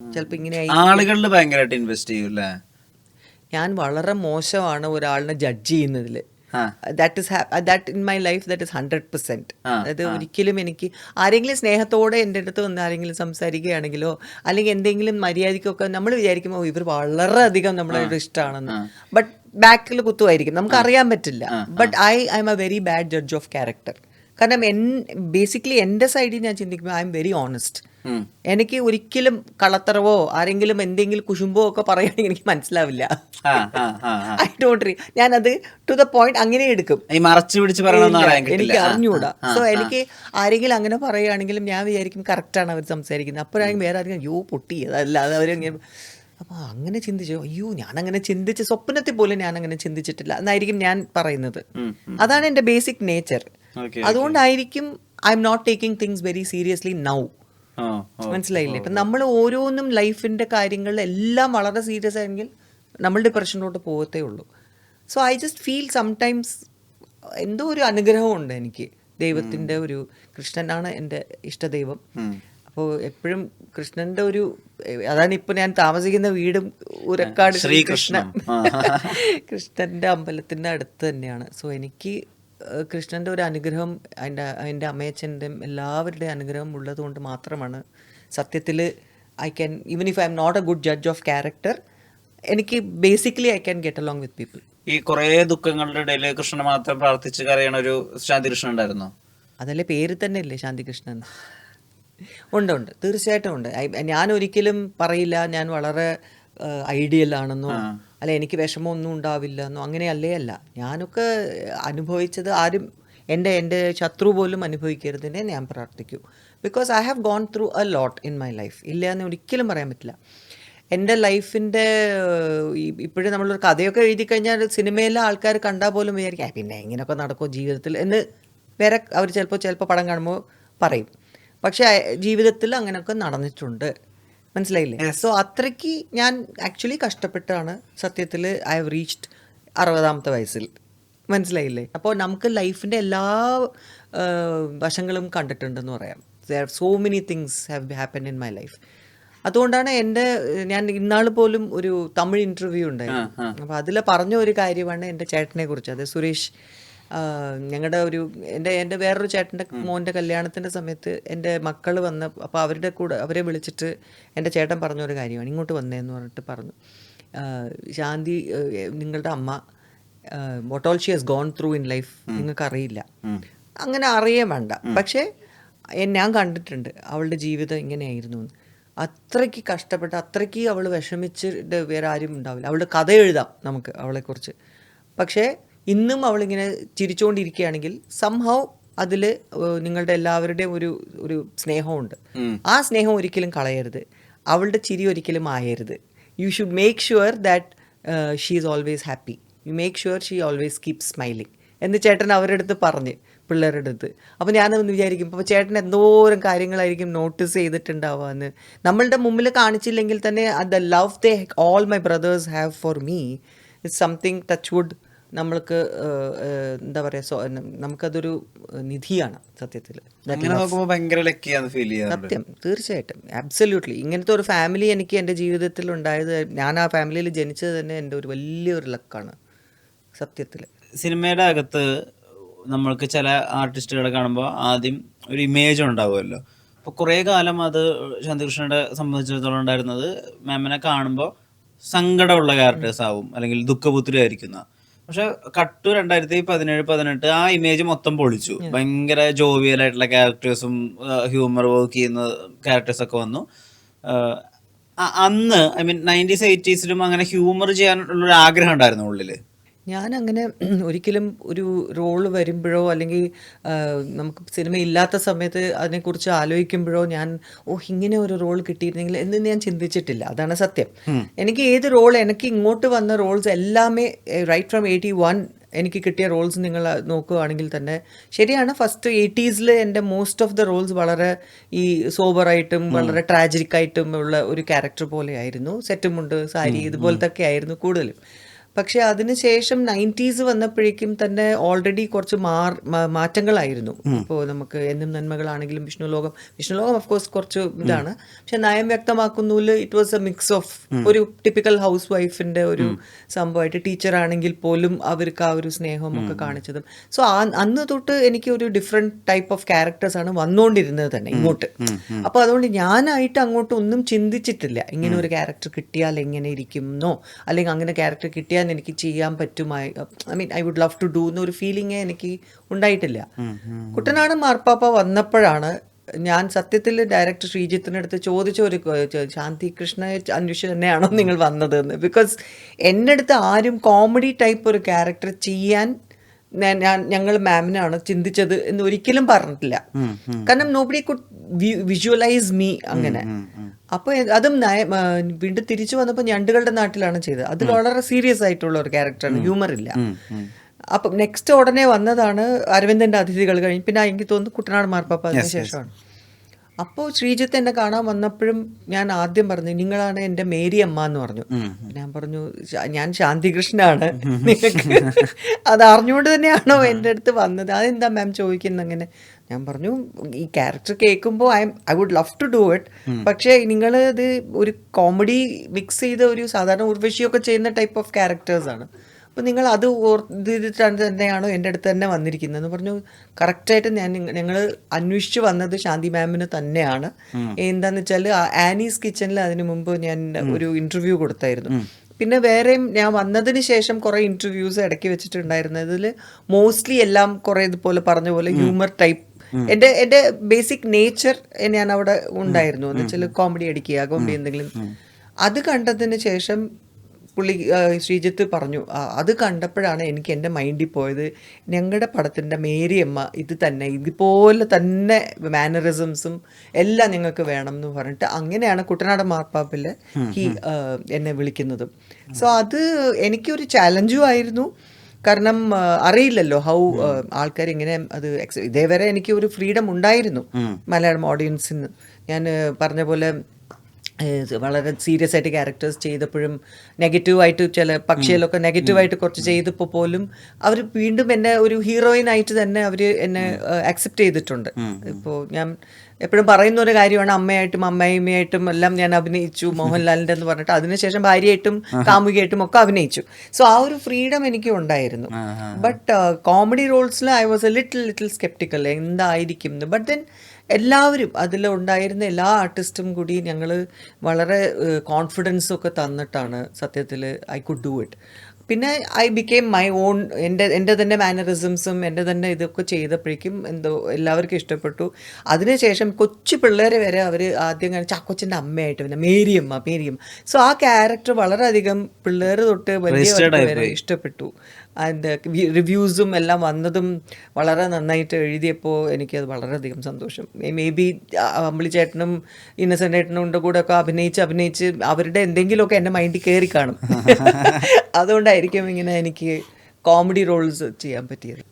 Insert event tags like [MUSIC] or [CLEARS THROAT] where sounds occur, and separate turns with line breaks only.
ചിലപ്പോ ഇങ്ങനെ ആളുകളിൽ
ആളുകളിൽ ഭയങ്കരമായിട്ട് ഇൻവെസ്റ്റ് ചെയ്യൂല
ഞാൻ വളരെ മോശമാണ് ഒരാളിനെ ജഡ്ജ് ചെയ്യുന്നതിൽ that is that in my life that is hundred percent
ah,
അതായത് ഒരിക്കലും എനിക്ക് ആരെങ്കിലും സ്നേഹത്തോടെ എന്റെ അടുത്ത് വന്ന് ആരെങ്കിലും സംസാരിക്കുകയാണെങ്കിലോ അല്ലെങ്കിൽ എന്തെങ്കിലും മര്യാദയ്ക്കൊക്കെ നമ്മൾ വിചാരിക്കുമ്പോൾ ഇവർ വളരെ വളരെയധികം നമ്മളെ ഇഷ്ടമാണെന്ന് ബട്ട് ബാക്കിൽ കുത്തുമായിരിക്കും നമുക്ക് അറിയാൻ പറ്റില്ല. But I I'm a very bad judge of character കാരണം എൻ ബേസിക്കലി എന്റെ സൈഡിൽ ഞാൻ ചിന്തിക്കുമ്പോൾ ഐ എം വെരി ഓണസ്റ്റ് എനിക്ക് ഒരിക്കലും കളത്തറവോ ആരെങ്കിലും എന്തെങ്കിലും കുശുമ്പോ ഒക്കെ പറയുകയാണെങ്കിൽ എനിക്ക് മനസ്സിലാവില്ല. ഐ ഡോണ്ട് റീ ഞാനത് ടു ദ പോയിന്റ് അങ്ങനെ എടുക്കും. എനിക്ക് അറിഞ്ഞുകൂടാ സോ എനിക്ക് ആരെങ്കിലും അങ്ങനെ പറയുകയാണെങ്കിലും ഞാൻ വിചാരിക്കും കറക്റ്റാണ് അവർ സംസാരിക്കുന്നത്. അപ്പോഴാണെങ്കിൽ വേറെ ആരെങ്കിലും യോ പൊട്ടി. അതല്ലാതെ അവരിങ്ങനെ അപ്പോൾ അങ്ങനെ ചിന്തിച്ചു. അയ്യോ ഞാൻ അങ്ങനെ ചിന്തിച്ച് സ്വപ്നത്തിൽ പോലും ഞാൻ അങ്ങനെ ചിന്തിച്ചിട്ടില്ല. എന്നായിരിക്കും ഞാൻ പറയുന്നത്. അതാണ് എന്റെ ബേസിക് നേച്ചർ അതുകൊണ്ടായിരിക്കും I'm not taking things very seriously now. മനസ്സിലായില്ലേ? ഇപ്പം നമ്മൾ ഓരോന്നും ലൈഫിന്റെ കാര്യങ്ങളിലെല്ലാം വളരെ സീരിയസ് ആയെങ്കിൽ നമ്മൾ ഡിപ്രഷനിലോട്ട് പോകത്തേ ഉള്ളൂ. So I just feel sometimes എന്തോ ഒരു അനുഗ്രഹമുണ്ട് എനിക്ക്. ദൈവത്തിന്റെ ഒരു കൃഷ്ണനാണ് എന്റെ ഇഷ്ടദൈവം. അപ്പോൾ എപ്പോഴും കൃഷ്ണന്റെ ഒരു അതാണ് ഇപ്പൊ ഞാൻ താമസിക്കുന്ന വീടും ഉരക്കാട്
ശ്രീകൃഷ്ണ [LAUGHS]
കൃഷ്ണന്റെ അമ്പലത്തിന്റെ അടുത്ത് തന്നെയാണ്. സോ എനിക്ക് കൃഷ്ണന്റെ ഒരു അനുഗ്രഹം അതിന്റെ അതിന്റെ അമ്മയച്ഛന്റെയും എല്ലാവരുടെയും അനുഗ്രഹം ഉള്ളത് കൊണ്ട് മാത്രമാണ് സത്യത്തിൽ I can even if I'm not a good judge of character എനിക്ക് basically I can get along with people
ഈ കുറേ ദുഃഖങ്ങളുടെ ഇടയിൽ കൃഷ്ണൻ മാത്രം പ്രാർത്ഥിച്ച് കരയണ ഒരു ശാന്തി കൃഷ്ണൻ ഉണ്ടായിരുന്നോ?
അതല്ലേ പേര് തന്നെ ഇല്ലേ ശാന്തികൃഷ്ണൻ? ഉണ്ട് ഉണ്ട്. തീർച്ചയായിട്ടും ഉണ്ട്. ഞാൻ ഒരിക്കലും പറയില്ല. ഞാൻ വളരെ ഐഡിയൽ ആണെന്നോ അല്ല എനിക്ക് വിഷമമൊന്നും ഉണ്ടാവില്ല എന്നോ അങ്ങനെയല്ലേ അല്ല. ഞാനൊക്കെ അനുഭവിച്ചത് ആരും എന്റെ എന്റെ ശത്രു പോലും അനുഭവിക്കരുതിനെ ഞാൻ പ്രാർത്ഥിക്കൂ. Because I have gone through a lot in my life ഇല്ല എന്ന് ഒരിക്കലും പറയാൻ പറ്റില്ല. എന്റെ ലൈഫിന്റെ ഇപ്പോഴും നമ്മളൊരു കഥയൊക്കെ എഴുതി കഴിഞ്ഞാൽ സിനിമയിലെ ആൾക്കാർ കണ്ടാൽ പോലും വിചാരിക്കും "ആ, പിന്നെ ഇങ്ങനെയൊക്കെ നടക്കുമോ ജീവിതത്തിൽ? എന്ന് വേറെ അവർ ചിലപ്പോൾ ചിലപ്പോൾ പടം കാണുമ്പോൾ പറയും. പക്ഷേ ജീവിതത്തിൽ അങ്ങനെയൊക്കെ നടന്നിട്ടുണ്ട്. മനസ്സിലായില്ലേ? സോ അത്രയ്ക്ക് ഞാൻ ആക്ച്വലി കഷ്ടപ്പെട്ടാണ് സത്യത്തിൽ ഐ ഹവ് റീച്ച്ഡ് അറുപതാമത്തെ വയസ്സിൽ. മനസ്സിലായില്ലേ? അപ്പോൾ നമുക്ക് ലൈഫിന്റെ എല്ലാ വശങ്ങളും കണ്ടിട്ടുണ്ടെന്ന് പറയാം. There are so many things have happen in my life അതുകൊണ്ടാണ് എന്റെ ഞാൻ ഇന്നാൾ പോലും ഒരു തമിഴ് ഇന്റർവ്യൂ ഉണ്ടായിരുന്നു. അപ്പോൾ അതിൽ പറഞ്ഞ ഒരു കാര്യമാണ് എന്റെ ചേട്ടനെ കുറിച്ച് അത് സുരേഷ് ഞങ്ങളുടെ ഒരു എന്റെ എന്റെ വേറൊരു ചേട്ടന്റെ മോന്റെ കല്യാണത്തിന്റെ സമയത്ത് എന്റെ മക്കൾ വന്ന് അപ്പോൾ അവരുടെ കൂടെ അവരെ വിളിച്ചിട്ട് എന്റെ ചേട്ടൻ പറഞ്ഞ ഒരു കാര്യമാണ് ഇങ്ങോട്ട് വന്നേന്ന് പറഞ്ഞിട്ട് പറഞ്ഞു. ശാന്തി നിങ്ങളുടെ അമ്മ what all she has gone through in life നിങ്ങൾക്ക് അറിയില്ല അങ്ങനെ അറിയേ വേണ്ട. പക്ഷേ ഞാൻ കണ്ടിട്ടുണ്ട് അവളുടെ ജീവിതം ഇങ്ങനെയായിരുന്നു. എന്ന്. അത്രയ്ക്ക് കഷ്ടപ്പെട്ട് അത്രയ്ക്ക് അവൾ വിഷമിച്ചിട്ട് വേറെ ആരും ഉണ്ടാവില്ല. അവളുടെ കഥ എഴുതാം നമുക്ക് അവളെക്കുറിച്ച്. പക്ഷേ ഇന്നും അവളിങ്ങനെ ചിരിച്ചുകൊണ്ടിരിക്കുകയാണെങ്കിൽ സംഭവം അതിൽ നിങ്ങളുടെ എല്ലാവരുടെയും ഒരു ഒരു സ്നേഹമുണ്ട്. ആ സ്നേഹം ഒരിക്കലും കളയരുത്. അവളുടെ ചിരി ഒരിക്കലും ആയരുത്. You should make sure that she is always happy you make sure she always keep smiling എന്ന് ചേട്ടൻ അവരുടെ അടുത്ത് പറഞ്ഞ് പിള്ളേരുടെ അടുത്ത്. അപ്പോൾ ഞാനൊന്ന് വിചാരിക്കും അപ്പോൾ ചേട്ടൻ എന്തോരം കാര്യങ്ങളായിരിക്കും നോട്ടീസ് ചെയ്തിട്ടുണ്ടാവുക എന്ന് നമ്മളുടെ മുമ്പിൽ കാണിച്ചില്ലെങ്കിൽ തന്നെ the love they all my brothers have for me it's something touch wood നമ്മൾക്ക് എന്താ പറയുക നമുക്കതൊരു നിധിയാണ് സത്യത്തിൽ സത്യം തീർച്ചയായിട്ടും. അബ്സല്യൂട്ട്ലി ഇങ്ങനത്തെ ഒരു ഫാമിലി എനിക്ക് എന്റെ ജീവിതത്തിൽ ഉണ്ടായത് ഞാൻ ആ ഫാമിലിയിൽ ജനിച്ചത് തന്നെ എന്റെ ഒരു വലിയൊരു ലക്കാണ് സത്യത്തിൽ
സിനിമയുടെ അകത്ത് നമ്മൾക്ക് ചില ആർട്ടിസ്റ്റുകളെ കാണുമ്പോൾ ആദ്യം ഒരു ഇമേജ് ഉണ്ടാവുമല്ലോ. അപ്പോൾ കുറേ കാലം അത് ശാന്തികൃഷ്ണനെ സംബന്ധിച്ചിടത്തോളം ഉണ്ടായിരുന്നത് മാമിനെ കാണുമ്പോൾ സങ്കടമുള്ള ക്യാരക്ടേഴ്സ് ആവും അല്ലെങ്കിൽ ദുഃഖപുത്രി ആയിരിക്കുന്ന. പക്ഷെ കട്ടു രണ്ടായിരത്തി പതിനേഴ് പതിനെട്ട് ആ ഇമേജ് മൊത്തം പൊളിച്ചു. ഭയങ്കര ജോവിയൽ ആയിട്ടുള്ള ക്യാരക്ടേഴ്സും ഹ്യൂമർ വർക്ക് ചെയ്യുന്ന ക്യാരക്ടേഴ്സ് ഒക്കെ വന്നു. അന്ന് ഐ മീൻ നയന്റീസ് എയ്റ്റീസിലും അങ്ങനെ ഹ്യൂമർ ചെയ്യാനുള്ള ഒരു ആഗ്രഹം ഉണ്ടായിരുന്നു ഉള്ളിൽ.
ഞാൻ അങ്ങനെ [CLEARS THROAT] ഒരിക്കലും ഒരു റോൾ വരുമ്പോഴോ അല്ലെങ്കിൽ നമുക്ക് സിനിമ ഇല്ലാത്ത സമയത്ത് അതിനെക്കുറിച്ച് ആലോചിക്കുമ്പോഴോ ഞാൻ ഓ ഇങ്ങനെ ഒരു റോൾ കിട്ടിയിരുന്നെങ്കിൽ എന്ന് ഞാൻ ചിന്തിച്ചിട്ടില്ല. അതാണ് സത്യം. എനിക്ക് ഏത് റോൾ എനിക്ക് ഇങ്ങോട്ട് വന്ന റോൾസ് എല്ലാമേ റൈറ്റ് ഫ്രം എയ്റ്റി വൺ എനിക്ക് കിട്ടിയ റോൾസ് നിങ്ങൾ നോക്കുകയാണെങ്കിൽ തന്നെ ശരിയാണ്. ഫസ്റ്റ് എയ്റ്റീസിൽ എന്റെ മോസ്റ്റ് ഓഫ് ദ റോൾസ് വളരെ ഈ സോബറായിട്ടും വളരെ ട്രാജിക്കായിട്ടും ഉള്ള ഒരു ക്യാരക്ടർ പോലെയായിരുന്നു. സെറ്റുമുണ്ട് സാരി ഇതുപോലത്തെ ഒക്കെ ആയിരുന്നു കൂടുതലും. പക്ഷെ അതിനുശേഷം നയന്റീസ് വന്നപ്പോഴേക്കും തന്നെ ഓൾറെഡി കുറച്ച് മാർ മാറ്റങ്ങളായിരുന്നു. ഇപ്പോൾ നമുക്ക് എന്നും നന്മകളാണെങ്കിലും വിഷ്ണുലോകം വിഷ്ണുലോകം ഓഫ് കോഴ്സ് കുറച്ച് ഇതാണ്. പക്ഷെ നയം വ്യക്തമാക്കുന്നതിൽ it was a mix of ഒരു ടിപ്പിക്കൽ ഹൗസ് വൈഫിന്റെ ഒരു സംഭവമായിട്ട് ടീച്ചർ ആണെങ്കിൽ പോലും അവർക്ക് ആ ഒരു സ്നേഹവും ഒക്കെ കാണിച്ചതും. സോ അന്ന് തൊട്ട് എനിക്ക് ഒരു ഡിഫറെന്റ് ടൈപ്പ് ഓഫ് ക്യാരക്ടേഴ്സ് ആണ് വന്നുകൊണ്ടിരുന്നത് തന്നെ ഇങ്ങോട്ട്. അപ്പോൾ അതുകൊണ്ട് ഞാനായിട്ട് അങ്ങോട്ട് ഒന്നും ചിന്തിച്ചിട്ടില്ല. ഇങ്ങനെ ഒരു ക്യാരക്ടർ കിട്ടിയാൽ എങ്ങനെ ഇരിക്കുന്നോ അല്ലെങ്കിൽ അങ്ങനെ ക്യാരക്ടർ കിട്ടിയാൽ എനിക്ക് ചെയ്യാൻ പറ്റുമായി. I mean I would love to do എന്നൊരു ഫീലിംഗ് എനിക്ക് ഉണ്ടായിട്ടില്ല. കുട്ടനാട് മാർപ്പാപ്പ വന്നപ്പോഴാണ് ഞാൻ സത്യത്തിൽ ഡയറക്ടർ ശ്രീജിത്തിനടുത്ത് ചോദിച്ച ഒരു ശാന്തി കൃഷ്ണ അന്വേഷിച്ച് തന്നെയാണോ നിങ്ങൾ വന്നത് എന്ന് ബിക്കോസ് എന്റെ അടുത്ത് ആരും കോമഡി ടൈപ്പ് ഒരു ക്യാരക്ടർ ചെയ്യാൻ ഞാൻ- ഞാൻ ഞങ്ങൾ മാമിനാണ് ചിന്തിച്ചത് എന്ന് ഒരിക്കലും പറഞ്ഞിട്ടില്ല. കാരണം നോബഡി കുഡ് വിഷ്വലൈസ് മീ അങ്ങനെ. അപ്പോൾ അതും വീണ്ടും തിരിച്ചു വന്നപ്പോൾ ഞണ്ടുകളുടെ നാട്ടിലാണ് ചെയ്തത്. അത് വളരെ സീരിയസ് ആയിട്ടുള്ള ഒരു ക്യാരക്ടറാണ് ഹ്യൂമർ ഇല്ല. അപ്പം നെക്സ്റ്റ് ഉടനെ വന്നതാണ് അരവിന്ദന്റെ അതിഥികൾ കഴിഞ്ഞ്. പിന്നെ എനിക്ക് തോന്നുന്നു കുട്ടനാട് മാർപ്പാപ്പ ശേഷമാണ്. അപ്പോൾ ശ്രീജിത്ത് എന്നെ കാണാൻ വന്നപ്പോഴും ഞാൻ ആദ്യം പറഞ്ഞു നിങ്ങളാണ് എന്റെ മേരി അമ്മ എന്ന് പറഞ്ഞു. ഞാൻ പറഞ്ഞു ഞാൻ ശാന്തികൃഷ്ണനാണ്. നിങ്ങൾക്ക് അത് അറിഞ്ഞുകൊണ്ട് തന്നെയാണോ എന്റെ അടുത്ത് വന്നത്? അതെന്താ മാം ചോദിക്കുന്നത് അങ്ങനെ. ഞാൻ പറഞ്ഞു ഈ ക്യാരക്ടർ കേൾക്കുമ്പോൾ I I would love to do it പക്ഷേ നിങ്ങൾ ഇത് ഒരു കോമഡി മിക്സ് ചെയ്ത ഒരു സാധാരണ ഉർവശിയൊക്കെ ചെയ്യുന്ന ടൈപ്പ് ഓഫ് ക്യാരക്ടേഴ്സാണ് അപ്പോൾ നിങ്ങൾ അത് ഓർത്തിട്ടാണ് തന്നെയാണോ എന്റെ അടുത്ത് തന്നെ വന്നിരിക്കുന്നത്? എന്ന് പറഞ്ഞു കറക്റ്റായിട്ട് ഞാൻ ഞങ്ങൾ അന്വേഷിച്ച് വന്നത് ശാന്തി മാമിന് തന്നെയാണ്. എന്താന്ന് വെച്ചാൽ ആനീസ് കിച്ചണിൽ അതിനു മുമ്പ് ഞാൻ ഒരു ഇന്റർവ്യൂ കൊടുത്തായിരുന്നു. പിന്നെ വേറെയും ഞാൻ വന്നതിന് ശേഷം കുറേ ഇന്റർവ്യൂസ് ഇടയ്ക്ക് വെച്ചിട്ടുണ്ടായിരുന്നതിൽ മോസ്റ്റ്ലി എല്ലാം കുറേ ഇതുപോലെ പറഞ്ഞ പോലെ ഹ്യൂമർ ടൈപ്പ് എന്റെ എന്റെ ബേസിക് നേച്ചർ ഞാൻ അവിടെ ഉണ്ടായിരുന്നു. എന്ന് വെച്ചാൽ കോമഡി അടിക്കുക കോമഡി എന്തെങ്കിലും. അത് കണ്ടതിന് ശേഷം പുള്ളി ശ്രീജിത്ത് പറഞ്ഞു അത് കണ്ടപ്പോഴാണ് എനിക്ക് എന്റെ മൈൻഡിൽ പോയത്. ഞങ്ങളുടെ പടത്തിന്റെ മേരിയമ്മ ഇത് തന്നെ ഇതുപോലെ തന്നെ മാനറിസംസും എല്ലാം ഞങ്ങൾക്ക് വേണം എന്ന് പറഞ്ഞിട്ട് അങ്ങനെയാണ് കുട്ടനാട് മാർപ്പാപ്പിൽ ഈ എന്നെ വിളിക്കുന്നതും. സോ അത് എനിക്കൊരു ചാലഞ്ചും ആയിരുന്നു. കാരണം അറിയില്ലല്ലോ ഹൗ ആൾക്കാർ ഇങ്ങനെ അത് ഇതേവരെ എനിക്ക് ഒരു ഫ്രീഡം ഉണ്ടായിരുന്നു. മലയാളം ഓഡിയൻസിന് ഞാൻ പറഞ്ഞ പോലെ വളരെ സീരിയസ് ആയിട്ട് ക്യാരക്ടേഴ്സ് ചെയ്തപ്പോഴും നെഗറ്റീവായിട്ട് ചില പക്ഷിയിലൊക്കെ നെഗറ്റീവായിട്ട് കുറച്ച് ചെയ്തപ്പോൾ പോലും അവർ വീണ്ടും എന്നെ ഒരു ഹീറോയിൻ ആയിട്ട് തന്നെ അവർ എന്നെ അക്സെപ്റ്റ് ചെയ്തിട്ടുണ്ട്. ഇപ്പോൾ ഞാൻ എപ്പോഴും പറയുന്ന ഒരു കാര്യമാണ് അമ്മയായിട്ടും അമ്മയമ്മയായിട്ടും എല്ലാം ഞാൻ അഭിനയിച്ചു മോഹൻലാലിന്റെ എന്ന് പറഞ്ഞിട്ട്. അതിനുശേഷം ഭാര്യയായിട്ടും കാമുകിയായിട്ടും ഒക്കെ അഭിനയിച്ചു. സോ ആ ഒരു ഫ്രീഡം എനിക്ക് ഉണ്ടായിരുന്നു. But comedy റോൾസിൽ I was a little little skeptical എന്തായിരിക്കും ബട്ട് ദെൻ എല്ലാവരും അതിൽ ഉണ്ടായിരുന്ന എല്ലാ ആർട്ടിസ്റ്റും കൂടി ഞങ്ങൾ വളരെ കോൺഫിഡൻസും ഒക്കെ തന്നിട്ടാണ് സത്യത്തിൽ ഐ കുഡ് ഡു ഇറ്റ് പിന്നെ ഐ ബിക്കെയിം മൈ ഓൺ എന്റെ എന്റെ തന്നെ മാനറിസംസും എന്റെ തന്നെ ഇതൊക്കെ ചെയ്തപ്പോഴേക്കും എന്തോ എല്ലാവർക്കും ഇഷ്ടപ്പെട്ടു. അതിനുശേഷം കൊച്ചു പിള്ളേരെ വരെ അവർ ആദ്യം കാണിച്ച കൊച്ചിന്റെ അമ്മയായിട്ട് പിന്നെ മേരിയമ്മ മേരിയമ്മ. സോ ആ ക്യാരക്ടർ വളരെയധികം പിള്ളേർ തൊട്ട് വലിയ വരെ ഇഷ്ടപ്പെട്ടു. അതിന്റെ റിവ്യൂസും എല്ലാം വന്നതും വളരെ നന്നായിട്ട് എഴുതിയപ്പോൾ എനിക്കത് വളരെയധികം സന്തോഷം. മേ ബി അമ്പിളി ചേട്ടനും ഇന്നസെന്റ് ഏട്ടനും കൂടെ ഒക്കെ അഭിനയിച്ച് അഭിനയിച്ച് അവരുടെ എന്തെങ്കിലുമൊക്കെ എന്റെ മൈൻഡിൽ കയറി കാണും. [LAUGHS] അതുകൊണ്ടായിരിക്കും ഇങ്ങനെ എനിക്ക് കോമഡി റോൾസ് ചെയ്യാൻ പറ്റിയത്.